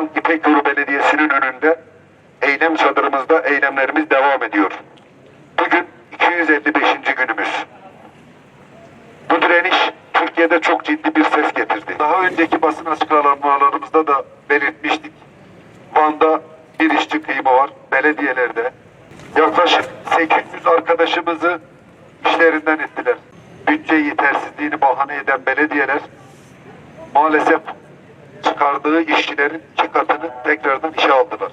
an İpek Yolu Belediyesi'nin önünde eylem çadırımızda eylemlerimiz devam ediyor. Bugün 255. günümüz. Bu direniş Türkiye'de çok ciddi bir ses getirdi. Daha önceki basın açıklamalarımızda da belirtmiştik. Van'da bir işçi kıyımı var, belediyelerde. Yaklaşık 800 arkadaşımızı işlerinden ettiler. Bütçe yetersizliğini bahane eden belediyeler maalesef çıkardığı işçilerin iki katını tekrardan işe aldılar.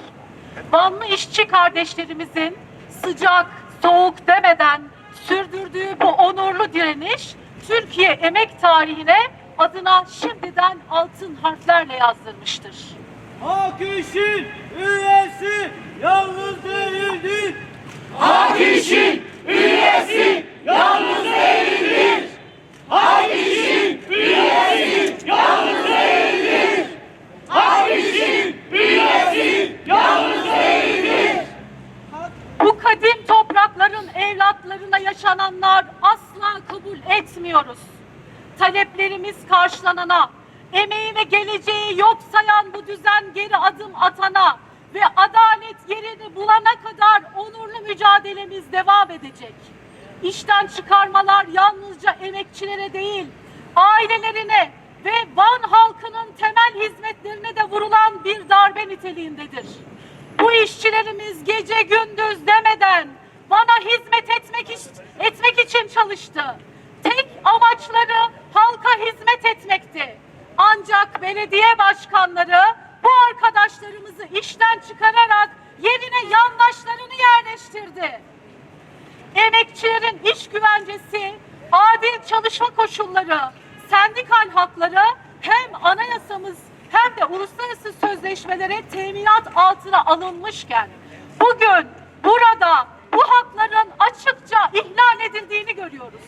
Vanlı işçi kardeşlerimizin sıcak, soğuk demeden sürdürdüğü bu onurlu direniş Türkiye emek tarihine adına şimdiden altın harflerle yazdırmıştır. Hak işin üyesi evlatlarına yaşananlar asla kabul etmiyoruz. Taleplerimiz karşılanana, emeği ve geleceği yok sayan bu düzen geri adım atana ve adalet yerini bulana kadar onurlu mücadelemiz devam edecek. İşten çıkarmalar yalnızca emekçilere değil, ailelerine ve Van halkının temel hizmetlerine de vurulan bir darbe niteliğindedir. Bu işçilerimiz gece gündüz demeden bana hizmet etmek etmek için çalıştı. Tek amaçları halka hizmet etmekti. Ancak belediye başkanları bu arkadaşlarımızı işten çıkararak yerine yandaşlarını yerleştirdi. Emekçilerin iş güvencesi, adil çalışma koşulları, sendikal hakları hem anayasamız hem de uluslararası sözleşmelere teminat altına alınmışken bugün burada bu hakların açıkça ihlal edildiğini görüyoruz.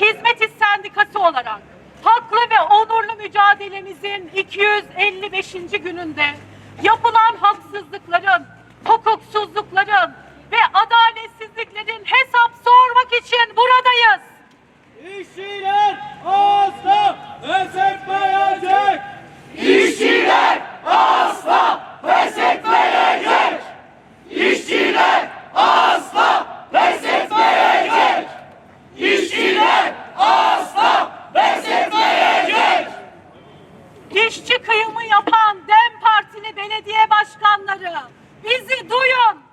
Hizmet İş Sendikası olarak haklı ve onurlu mücadelemizin 255. gününde yapılan haksızlıkların, hukuksuzlukların ve adaletsizliklerin hesap sormak için buradayız. İşçiler asla ezekmeyecek. soykırımı yapan DEM Partili belediye başkanları bizi duyun.